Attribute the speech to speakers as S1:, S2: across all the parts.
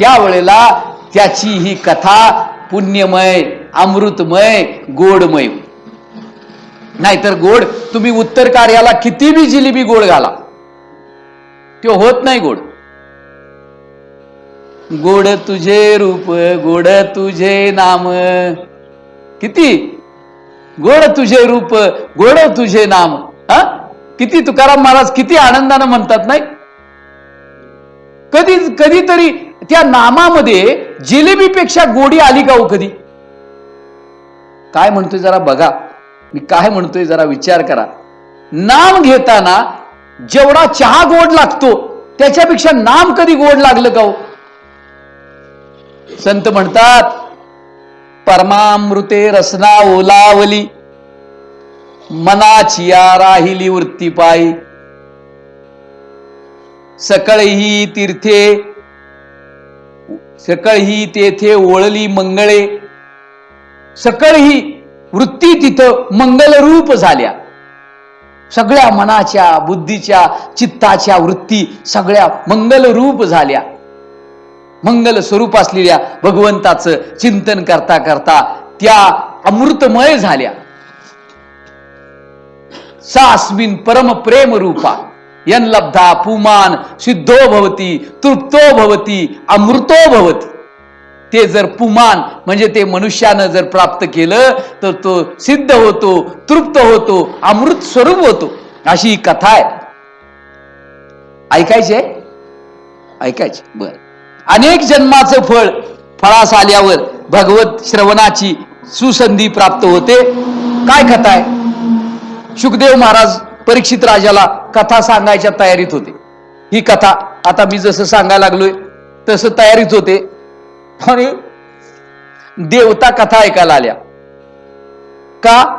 S1: त्यावेळेला त्याची ही कथा पुण्यमय अमृतमय गोडमय. नाहीतर गोड तुम्ही उत्तर कार्याला किती बी जिलेबी गोड घाला. तो होत नाही गोड. गोड तुझे रूप गोड तुझे नाम. किती? गोड तुझे रूप गोड तुझे नाम. हा? किती तुकाराम महाराज किती आनंदानं म्हणतात नाही? कधी कधीतरी त्या नामामध्ये जिलेबीपेक्षा गोडी आली का हो कधी? काय म्हणतोय जरा बघा. मी काय म्हणतोय जरा विचार करा. नाम घेताना जेवढा चहा गोड लागतो त्याच्यापेक्षा नाम कधी गोड लागलं का हो? संत म्हणतात परमामृते रसना ओलावली मनाचिया राहिली वृत्ती पायी. सकळही तीर्थे सकळ ही तेथे ओळली मंगळे. सकळ ही वृत्ती तिथं मंगलरूप झाल्या. सगळ्या मनाच्या बुद्धीच्या चित्ताच्या वृत्ती सगळ्या मंगलरूप झाल्या. मंगल स्वरूप असलेल्या भगवंताचं चिंतन करता करता त्या अमृतमय झाल्या. सास्मिन परम प्रेम रूपा यन लब्धा पुमान सिद्धो भवती तृप्तो भवती अमृतो भवती. ते जर पुमान म्हणजे ते मनुष्यानं जर प्राप्त केलं तर तो सिद्ध होतो तृप्त होतो अमृत स्वरूप होतो. अशी ही कथा आहे. ऐकायचे ऐकायचे बर. अनेक जन्माचं फळ फळास आल्यावर भगवत श्रवणाची सुसंधी प्राप्त होते. काय कथा आहे? शुकदेव महाराज परीक्षित राजाला कथा सांगायच्या तयारीत होते. ही कथा आता मी जसं सांगायला लागलोय तसं तयारीत होते. आणि देवता कथा ऐकायला आल्या. का?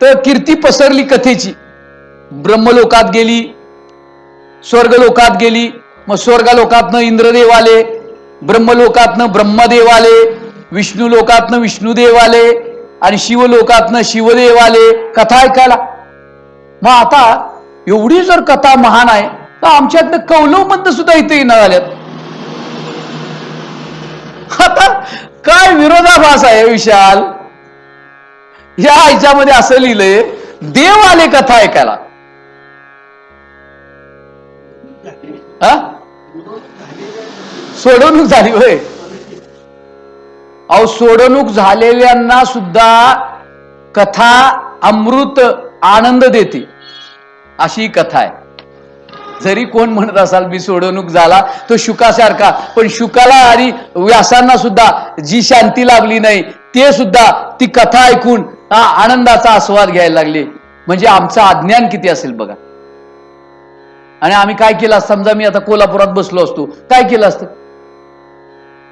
S1: तर कीर्ती पसरली कथेची. ब्रह्मलोकात गेली स्वर्गलोकात गेली मग स्वर्गलोकातनं इंद्रदेव आले ब्रह्मलोकातनं ब्रह्मदेव आले विष्णू लोकातनं विष्णुदेव आले आणि शिवलोकातनं शिवदेव आले कथा ऐकायला मग आता एवढी जर कथा महान आहे तर आमच्यातनं कौलवमंत सुद्धा इथे येणार झाल्यात आता काय विरोधाभास आहे विशाल? या ह्याच्यामध्ये असं लिहिलंय देव आले कथा ऐकायला. सोडवणूक झाली होय. अहो सोडवणूक झालेल्यांना सुद्धा कथा अमृत आनंद देते. अशी कथा आहे. जरी कोण म्हणत असाल मी सोडवणूक झाला तो शुकासारखा. पण शुकाला आणि व्यासांना सुद्धा जी शांती लाभली नाही ते सुद्धा ती कथा ऐकून हा आनंदाचा आस्वाद घ्यायला लागले. म्हणजे आमचं अज्ञान किती असेल बघा. आणि आम्ही काय केलं असतं? समजा मी आता कोल्हापुरात बसलो असतो. काय केलं असतं?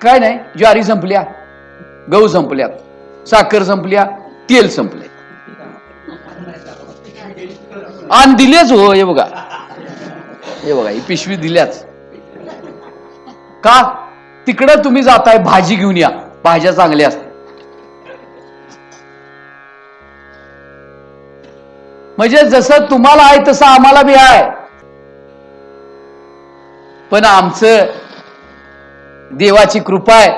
S1: काय नाही ज्वारी संपल्या गहू संपल्या साखर संपल्या तेल संपले आणि दिलेच हो हे बघा. हे बघा ही पिशवी दिल्याच. का? तिकडं तुम्ही जाताय भाजी घेऊन या. भाज्या चांगल्या असतात. म्हणजे जसं तुम्हाला आहे तसं आम्हाला बी आहे. पण आमचं देवाची कृपा आहे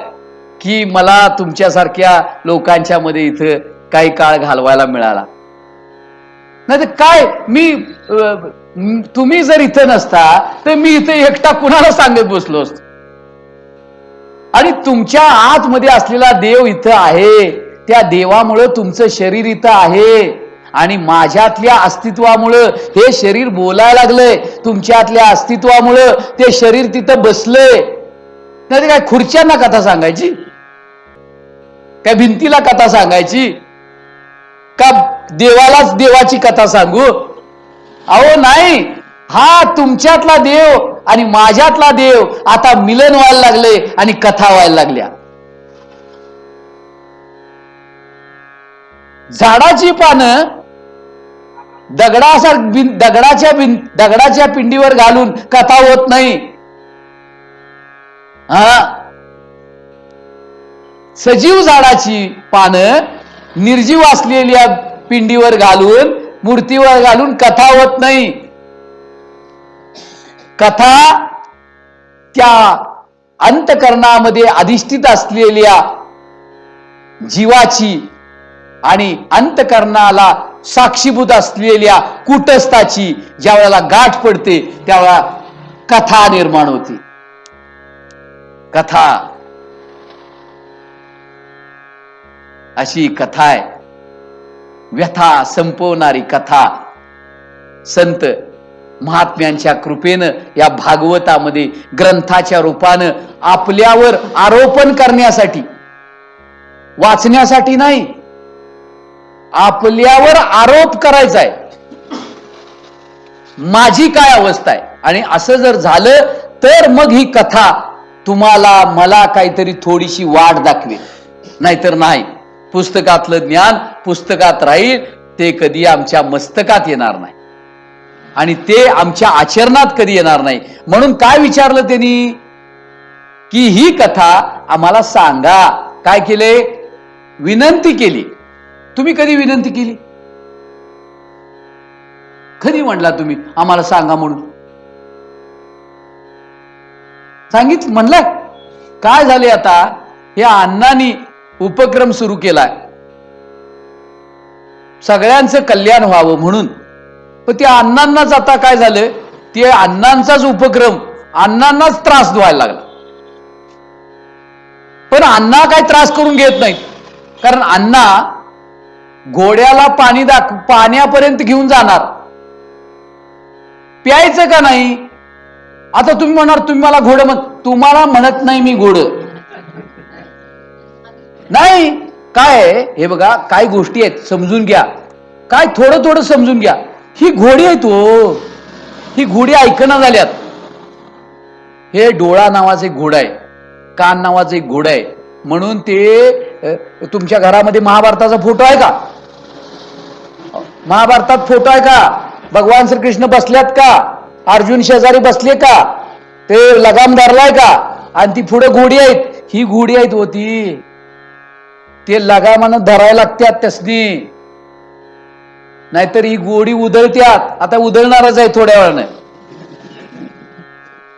S1: की मला तुमच्यासारख्या लोकांच्या मध्ये इथं काही काळ घालवायला मिळाला. नाही तर काय मी तुम्ही जर इथं नसता तर मी इथं एकटा कुणाला सांगत बसलो असतो? आणि तुमच्या आतमध्ये असलेला देव इथं आहे त्या देवामुळं तुमचं शरीर इथं आहे आणि माझ्यातल्या अस्तित्वामुळं हे शरीर बोलायला लागलंय तुमच्यातल्या अस्तित्वामुळं ते शरीर तिथं बसलंय. नाही काय खुर्च्यांना कथा सांगायची? काय भिंतीला कथा सांगायची? का देवालाच देवाची कथा सांगू? अहो नाही. हा तुमच्यातला देव आणि माझ्यातला देव आता मिलन व्हायला लागले आणि कथा व्हायला लागल्या. झाडाची पानं दगडासार बिन दगडाच्या बिन दगडाच्या पिंडीवर घालून कथा होत नाही. हा? सजीव झाडाची पानं निर्जीव असलेल्या पिंडीवर घालून मूर्तीवर घालून कथा होत नाही. कथा त्या अंतकरणामध्ये अधिष्ठित असलेल्या जीवाची आणि अंतकरणाला साक्षीभूत असलेल्या कुटस्थाची ज्या वेळेला गाठ पडते त्यावेळेला कथा निर्माण होती. कथा अशी कथा आहे. व्यथा संपवणारी कथा. संत महात्म्यांच्या कृपेनं या भागवतामध्ये ग्रंथाच्या रूपानं आपल्यावर आरोपण करण्यासाठी वाचण्यासाठी नाही आपल्यावर आरोप करायचा आहे माझी काय अवस्था आहे? आणि असं जर झालं तर मग ही कथा तुम्हाला मला काहीतरी थोडीशी वाट दाखवेल. नाहीतर नाही. पुस्तकातलं ज्ञान पुस्तकात राहील ते कधी आमच्या मस्तकात येणार नाही. आणि ते आमच्या आचरणात कधी येणार नाही. म्हणून काय विचारलं त्यांनी? की ही कथा आम्हाला सांगा. काय केले? विनंती केली. तुम्ही कधी विनंती केली? कधी म्हणला तुम्ही? आम्हाला सांगा म्हणून. सांगित म्हणलाय. काय झाले आता? या अण्णांनी उपक्रम सुरू केलाय. सगळ्यांचं कल्याण व्हावं म्हणून. पण त्या अण्णांनाच आता काय झालं? ते अण्णांचाच उपक्रम अण्णांनाच त्रास व्हायला लागला. पण अण्णा काय त्रास करून घेत नाहीत. कारण अण्णा घोड्याला पाणी दाख पाण्यापर्यंत घेऊन जाणार. प्यायचं का नाही? आता तुम्ही म्हणणार तुम्ही मला घोडं म्हण तुम्हाला म्हणत नाही मी घोड. नाही काय हे बघा काय गोष्टी आहेत समजून घ्या. काय थोडं थोडं समजून घ्या. ही घोडी आहे तो. ही घोडी ऐकणं झाल्यात. हे डोळा नावाचं एक घोडं आहे. कान नावाचं एक घोडं आहे. म्हणून ते तुमच्या घरामध्ये महाभारताचा फोटो आहे का? महाभारतात फोटो आहे का? भगवान श्रीकृष्ण बसल्यात का? अर्जुन शेजारी बसले का? ते लगाम धरलाय का? आणि ती पुढे घोडी आहेत. ही घोडी आहेत होती. ते लगामानं धरायला लागत्यात त्यासनी. नाहीतर ही गोडी उधळत्यात. आता उधळणारच आहे थोड्या वेळानं.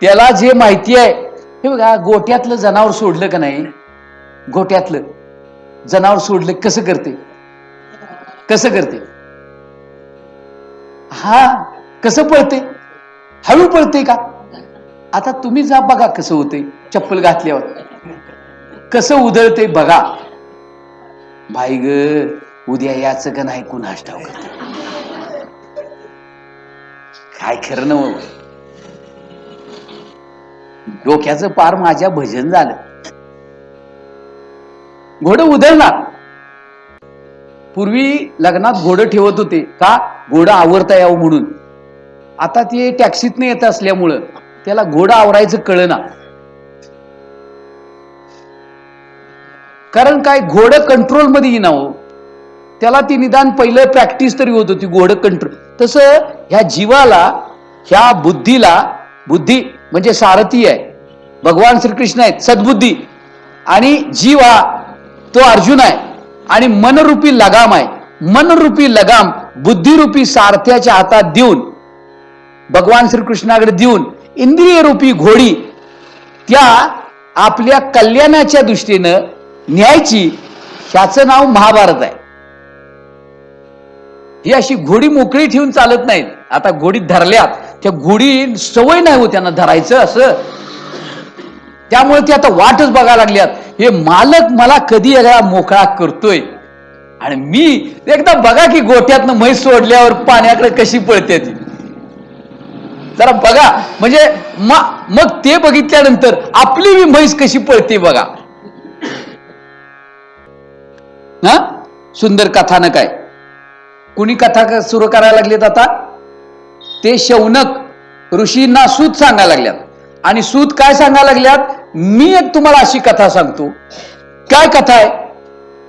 S1: त्याला जे माहिती आहे हे बघा गोट्यातलं जनावर सोडलं का नाही? गोट्यातलं. जनावर सोडलं कसं करते? कसं करते? हा कसं पळते? हळू पळते का? आता तुम्ही जा बघा कसं होते चप्पल घातल्यावर. कसं उधळते बघा. भाई ग उद्या याच का नाही कुणास ठाऊक काय खरं न डोक्याचं पार माझ्या भजन झालं. घोड उधळणार. पूर्वी लग्नात घोडं ठेवत होते. का? घोडं आवरता यावं म्हणून. आता ते टॅक्सीतनं येत असल्यामुळं त्याला घोडं आवरायचं कळना. कारण काय घोडं कंट्रोलमध्ये येईना हो. त्याला ती निदान पहिलं प्रॅक्टिस तरी होत होती घोडं कंट्रोल तसं ह्या जीवाला ह्या बुद्धीला बुद्धी म्हणजे सारथी आहे. भगवान श्रीकृष्ण आहेत सद्बुद्धी. आणि जीव हा तो अर्जुन आहे. आणि मनरूपी लगाम आहे. मनरूपी लगाम बुद्धिरूपी सारथ्याच्या हातात देऊन भगवान श्रीकृष्णाकडे देऊन इंद्रिय रूपी घोडी त्या आपल्या कल्याणाच्या दृष्टीनं न्यायची ह्याचं नाव महाभारत आहे. ही अशी घोडी मोकळी ठेवून चालत नाहीत. आता घोडीत धरल्यात त्या घोडी सवय नाही हो त्यांना धरायचं असं. त्यामुळे ते आता वाटच बघायला लागल्यात. हे मालक मला कधी एकदा मोकळा करतोय? आणि मी एकदा बघा की गोट्यातनं म्हैस सोडल्यावर पाण्याकडे कशी पळते ती. जरा बघा. म्हणजे म- मग ते बघितल्यानंतर आपली मी म्हैस कशी पळते बघा. हा? सुंदर कथानक आहे. कुणी कथा सुरू करायला लागलेत आता? ते शौनक ऋषींना सूत सांगायला लागल्यात. आणि सूत काय सांगायला लागल्यात? मी एक तुम्हाला अशी कथा सांगतो. काय कथा आहे?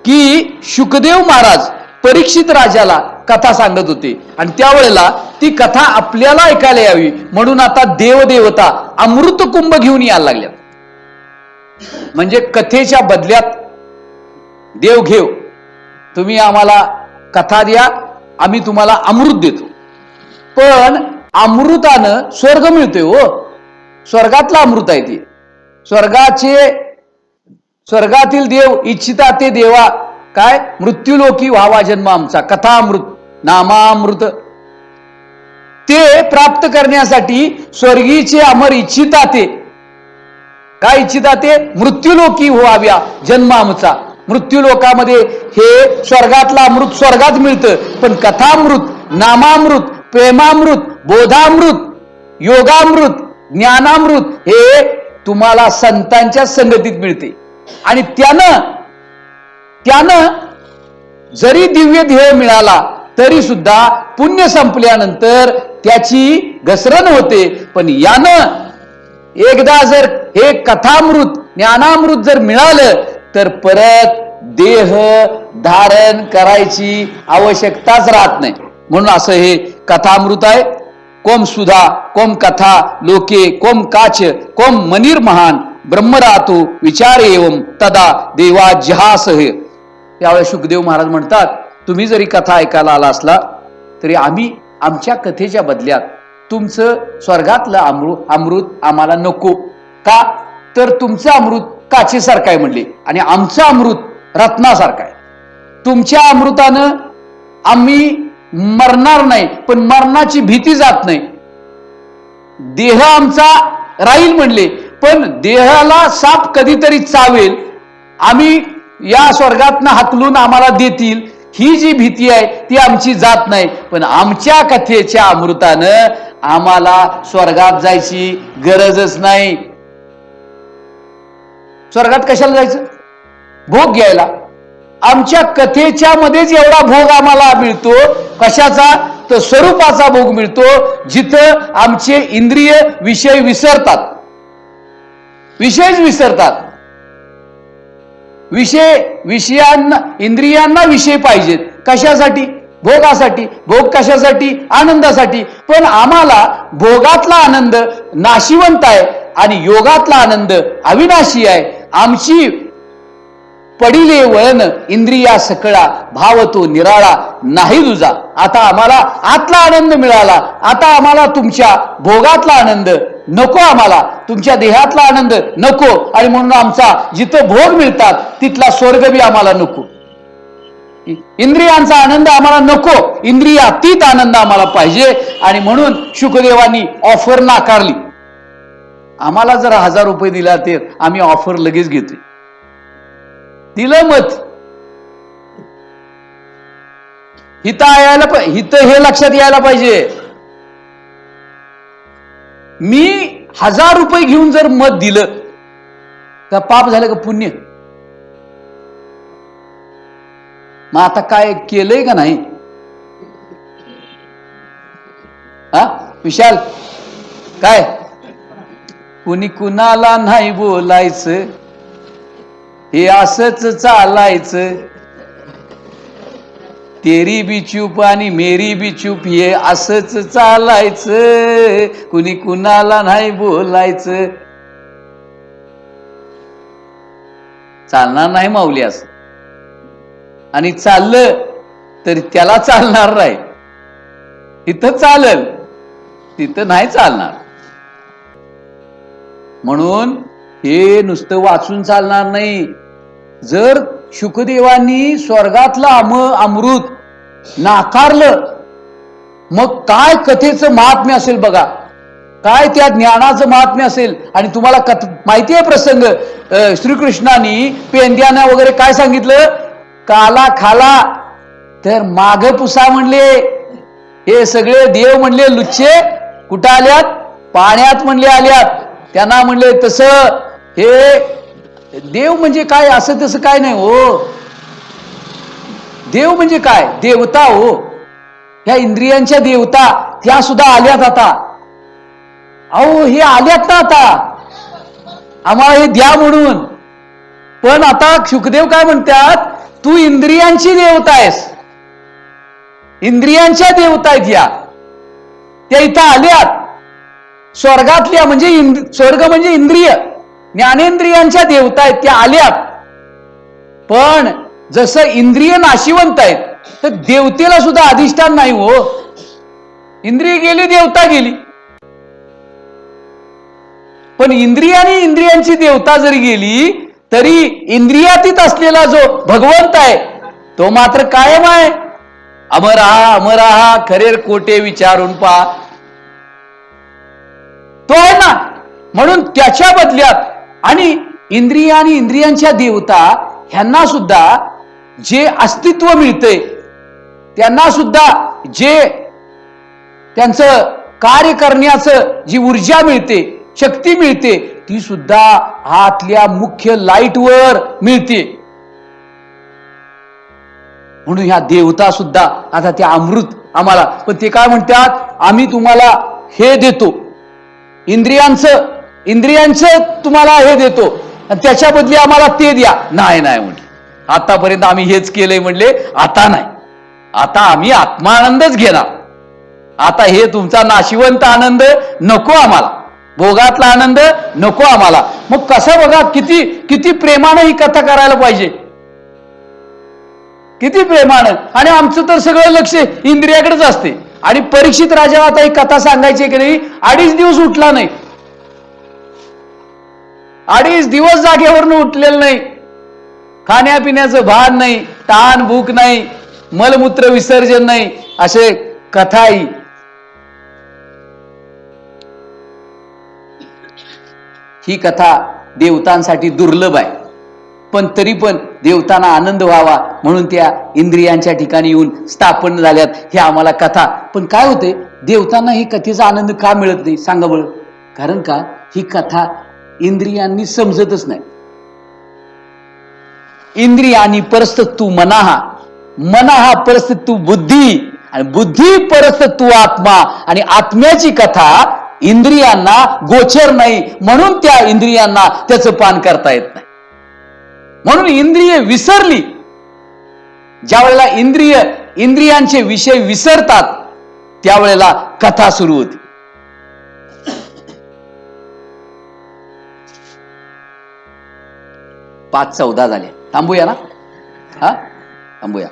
S1: की शुकदेव महाराज परीक्षित राजाला कथा सांगत होते. आणि त्यावेळेला ती कथा आपल्याला ऐकायला यावी. म्हणून आता देवदेवता अमृत कुंभ घेऊन यायला लागल्यात. म्हणजे कथेच्या बदल्यात देव घेव तुम्ही आम्हाला कथा द्या आम्ही तुम्हाला अमृत देतो. पण अमृतानं स्वर्ग मिळतोय हो. स्वर्गातला अमृत आहे ते. स्वर्गाचे स्वर्गातील देव इच्छिता ते देवा. काय? मृत्यूलोकी व्हावा जन्म आमचा. कथामृत नामामृत. ते प्राप्त करण्यासाठी स्वर्गीचे अमर इच्छिता ते. काय इच्छिता ते? मृत्यूलोकी व्हाव्या जन्म आमचा. मृत्यूलोकामध्ये हे स्वर्गातला अमृत स्वर्गात मिळतं. पण कथामृत नामामृत प्रेमामृत बोधामृत योगामृत ज्ञानामृत हे तुम्हाला संतांच्या संगतीत मिळते. आणि त्यानं त्यानं जरी दिव्य ध्येय मिळाला तरी सुद्धा पुण्य संपल्यानंतर त्याची घसरण होते. पण यानं एकदा जर हे कथामृत ज्ञानामृत जर मिळालं तर परत देह धारण करायची आवश्यकताच राहत नाही. म्हणून असं हे कथामृत आहे. कोम सुधा कोम कथा लोके कोम काच कोम मनीर महान ब्रह्मरातू विचार एवम तदा देवा जहास हे. त्यावेळेस सुखदेव महाराज म्हणतात तुम्ही जरी कथा ऐकायला आला असला तरी आम्ही आमच्या कथेच्या बदल्यात तुमचं स्वर्गातलं अमृत अमृत आम्हाला नको. का? तर तुमचं अमृत काचेसारखं आहे म्हणले. आणि आमचं अमृत रत्नासारखं आहे. तुमच्या अमृतानं आम्ही मरणार नाही पण मरणाची भीती जात नाही. देह आमचा राहील म्हणले पण देहाला साप कधीतरी चावेल. आम्ही या स्वर्गातनं हाकलून आम्हाला देतील. ही जी भीती आहे ती आमची जात नाही. पण आमच्या कथेच्या अमृतानं आम्हाला स्वर्गात जायची गरजच नाही. स्वर्गात कशाला जायचं? भोग घ्यायला. आमच्या कथेच्या मध्येच एवढा भोग आम्हाला मिळतो. कशाचा? तर स्वरूपाचा भोग मिळतो. जिथं आमचे इंद्रिय विषय विसरतात. विषयच विसरतात. विषय विषयांना इंद्रियांना विषय पाहिजेत. कशासाठी? भोगासाठी. भोग कशासाठी? आनंदासाठी. पण आम्हाला भोगातला आनंद नाशिवंत आहे आणि योगातला आनंद अविनाशी आहे. आमची पडिले वळण इंद्रिया सकळा भाव तो निराळा नाही तुझा आता आम्हाला आतला आनंद मिळाला. आता आम्हाला तुमच्या भोगातला आनंद नको आम्हाला. तुमच्या देहातला आनंद नको. आणि म्हणून आमचा जिथं भोग मिळतात तिथला स्वर्ग बी आम्हाला नको. इंद्रियांचा आनंद आम्हाला नको. इंद्रियातीत आनंद आम्हाला पाहिजे. आणि म्हणून शुकदेवांनी ऑफर नाकारली. आम्हाला जर हजार रुपये दिला तर आम्ही ऑफर लगेच घेतोय. दिलं मत. हिथं यायला हित हे लक्षात यायला पाहिजे. मी हजार रुपये घेऊन जर मत दिलं तर पाप झालं का पुण्य? मग आता काय केलंय का नाही? हा? विशाल काय? कुणी कुणाला नाही बोलायचं हे असंच चालायचं. तेरी बी चूप आणि मेरी बी चूप हे असंच चालायचं. कुणी कुणाला नाही बोलायचं. चालणार नाही माऊली असं. आणि चाललं तरी त्याला चालणार नाही. इथं चालल तिथं नाही चालणार. म्हणून हे नुसतं वाचून चालणार नाही. जर शुकदेवांनी स्वर्गातलं अम अमृत नाकारलं मग काय कथेचं महात्म्य असेल बघा. काय त्या ज्ञानाचं महात्म्य असेल? आणि तुम्हाला कथ माहिती आहे प्रसंग श्रीकृष्णाने पेंद्यानं वगैरे काय सांगितलं? काला खाला. तर माघ पुसा म्हणले. हे सगळे देव म्हणले लुच्चे. कुठं आल्यात? पाण्यात म्हणले आल्यात. त्यांना म्हणले तसं हे देव म्हणजे काय? असं तसं काय नाही हो. देव म्हणजे काय? देवता हो. ह्या इंद्रियांच्या देवता त्या सुद्धा आल्यात आता. अहो हे आल्यात ना आता. आम्हाला हे द्या म्हणून. पण आता शुकदेव काय म्हणतात? तू इंद्रियांची देवता आहेस. इंद्रियांच्या देवता आहेत या. त्या इथं आल्यात. स्वर्गातल्या म्हणजे स्वर्ग म्हणजे इंद्रिय. ज्ञानेंद्रियांच्या देवता आहेत त्या आल्यात. पण जसं इंद्रिय नाशिवंत आहेत तर देवतेला सुद्धा अधिष्ठान नाही हो. इंद्रिय गेली देवता गेली. पण इंद्रियाने इंद्रियांची देवता जरी गेली तरी इंद्रियातीत असलेला जो भगवंत आहे तो मात्र कायम आहे. अमर हा अमर हा खरेर कोटे विचारून पहा. तो आहे ना. म्हणून त्याच्या बदल्यात आणि इंद्रिय आणि इंद्रियांच्या देवता ह्यांना सुद्धा जे अस्तित्व मिळते त्यांना सुद्धा जे त्यांचं कार्य करण्याचं जी ऊर्जा मिळते शक्ती मिळते ती सुद्धा आतल्या मुख्य लाईटवर मिळते. म्हणून ह्या देवता सुद्धा आता त्या अमृत आम्हाला पण ते काय म्हणतात? आम्ही तुम्हाला हे देतो. इंद्रियांचं इंद्रियांचं तुम्हाला हे देतो. आणि त्याच्या बदली आम्हाला ते द्या. नाही नाही म्हटलं. आतापर्यंत आम्ही हेच केलंय म्हणले आता नाही. आता आम्ही आत्मानंदच घेणार. आता हे तुमचा नाशिवंत आनंद नको आम्हाला. भोगातला आनंद नको आम्हाला. मग कसं बघा किती किती प्रेमानं ही कथा करायला पाहिजे. किती प्रेमानं. आणि आमचं तर सगळं लक्ष इंद्रियाकडेच असते. आणि परीक्षित राजा आता ही कथा सांगायची की नाही? अडीच दिवस उठला नाही. अडीच दिवस जागेवरनं उठलेलं नाही. खाण्यापिण्याचं भान नाही ताण भूक नाही मलमूत्र विसर्जन नाही असे कथाही ही कथा देवतांसाठी दुर्लभ आहे. पण तरी पण देवतांना आनंद व्हावा म्हणून त्या इंद्रियांच्या ठिकाणी येऊन स्थापन झाल्यात. हे आम्हाला कथा. पण काय होते? देवतांना ही कथेचा आनंद का मिळत नाही? सांगा बरं. कारण का? ही कथा इंद्रियांनी समजतच नाही. इंद्रियानी परस्त तू मनाहा. मनाहा परस्त तू बुद्धी. आणि बुद्धी परस्त तू आत्मा. आणि आत्म्याची कथा इंद्रियांना गोचर नाही. म्हणून त्या इंद्रियांना त्याचं पान करता येत नाही. म्हणून इंद्रिय विसरली. ज्या वेळेला इंद्रिय इंद्रियांचे विषय विसरतात त्यावेळेला कथा सुरू होती. पाच चौदा झाले. थांबूया ना? हा? थांबूया.